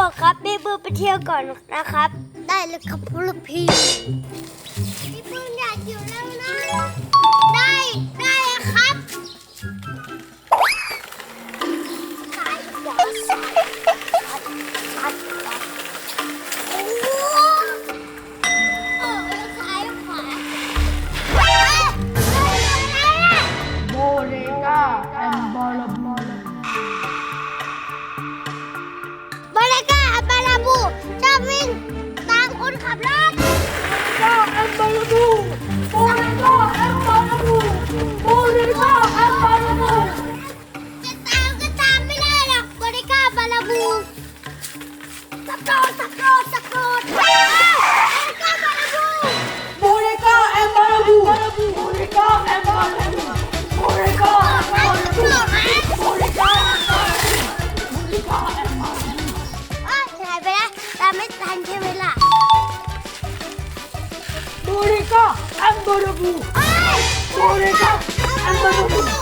บอกครับพี่ปื้มไปเที่ยวก่อนนะครับ ได้เลยครับพี่พี่ปื้มอยากอยู่แล้วนะ อลบูโมเดกาแอมบอลบูโกรธไหมโมเดกาแอมบอลบูโมเดกาแอมบอลบูเอ้ยหายไปแล้วตามไม่ทันใช่ไหมล่ะโมเดกาแอมบอลบูเอ้ยโมเ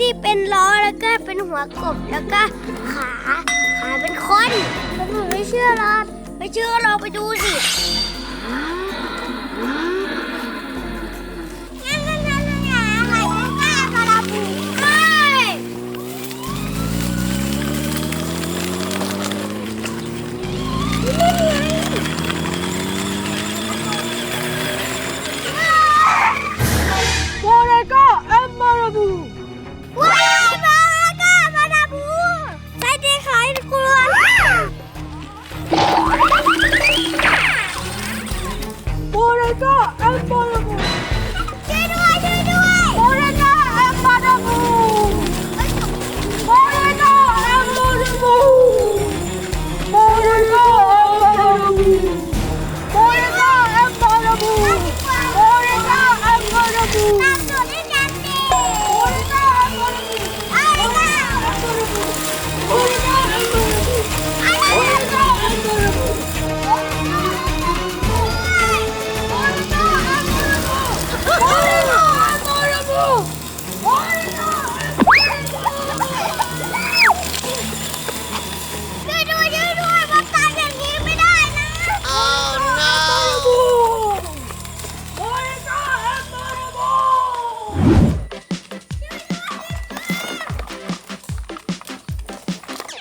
ที่เป็นล้อแล้วก็เป็นหัวกบแล้วก็ขาขาเป็นคนผมไม่เชื่อหรอกไม่เชื่อเราไปดูสิ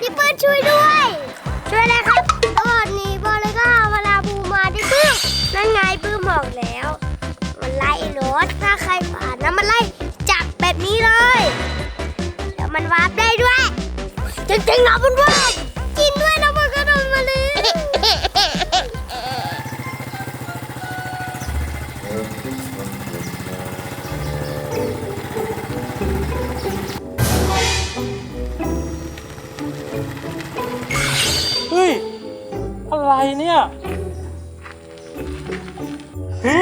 พี่ปื้นช่วยด้วย ช่วยเลยครับตอนนี้บอลเลก็เวลาบูมาดิปื้มนั่นไงปื้มบอกแล้ว มันไล่รถถ้าใครผ่านนะมันไล่จับแบบนี้เลย แล้วมันวาร์ปได้ด้วยจริงๆนะเพื่อนๆ เนี่ยฮึ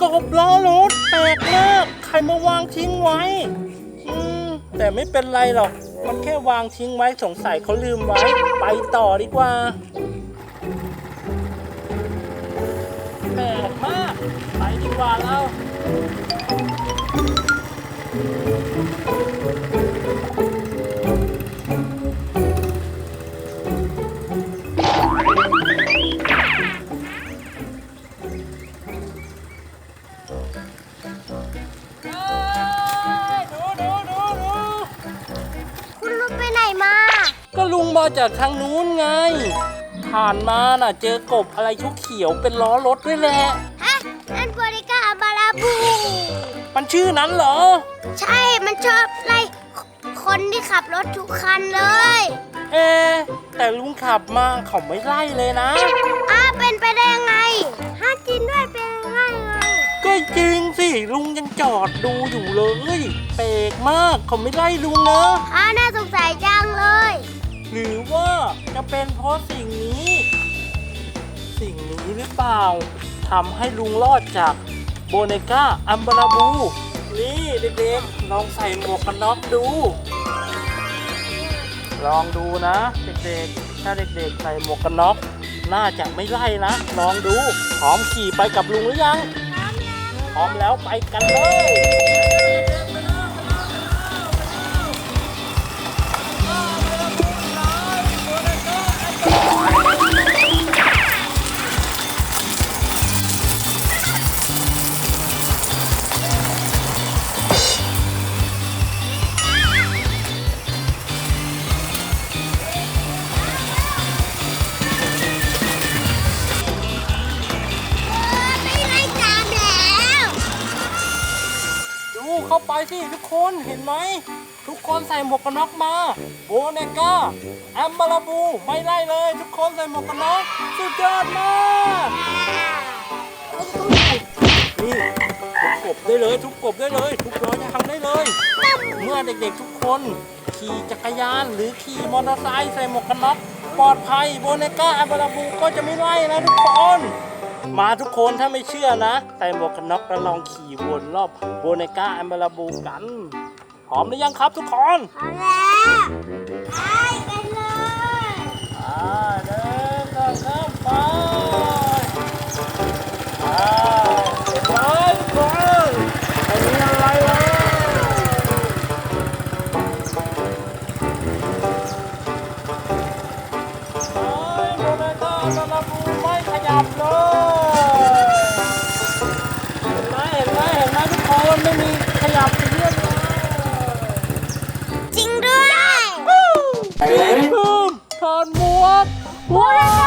กบล้อรถแปลกมากใครมาวางทิ้งไว้ อืม แต่ไม่เป็นไรหรอก มันแค่วางทิ้งไว้สงสัยเขาลืมไว้ ไปต่อดีกว่า แปลกมาก ไปดีกว่าเรา ก็ลุงมาจากทางนู้นไง ผ่านมาน่ะ เจอกบอะไรชุกเขียวๆเป็นล้อรถด้วยแหละฮะนั่นบริการบาลาบู มันชื่อนั้นเหรอ ใช่ มันชอบไล่คนที่ขับรถทุกคันเลย เอะแต่ลุงขับมาเขาไม่ไล่เลยนะ อ้าเป็นไปได้ยังไงฮะจริงด้วยเป็นไงไง ก็จริงสิ ลุงยังจอดดูอยู่เลยแปลกมากเขาไม่ไล่ลุงนะอ้าน่าสงสัยจังเลย หรือว่าจะเป็นเพราะสิ่งนี้ สิ่งนี้หรือเปล่าทำให้ลุงรอดจากโบเนก้าอัมบาราบู นี่เด็กๆลองใส่หมวกกันน็อกดู ลองดูนะเด็กๆ ถ้าเด็กๆ ใส่หมวกกันน็อกน่าจะไม่ไล่นะ ลองดูพร้อมขี่ไปกับลุงหรือยังพร้อมแล้วไปกันเลย เข้าไปสิทุกคนเห็นไหม ทุกคนใส่หมวกกันน็อกมาโบเนก้าแอมบาราบูไม่ไล่เลย ทุกคนใส่หมวกกันน็อกสุดยอดมากนี่ทุกกบได้เลยทุกกบได้เลย ทุกร้อยทำได้เลย เมื่อเด็กๆทุกคนขี่จักรยานหรือขี่มอเตอร์ไซค์ใส่หมวกกันน็อกปลอดภัยโบเนก้าแอมบาราบูก็จะไม่ไล่นะทุกคน มาทุกคนถ้าไม่เชื่อนะ ใส่หมวกกันน็อกแล้วลองขี่วนรอบโบเนก้าแอมบาราบูกัน พร้อมหรือยังครับทุกคนพอแล้ว ก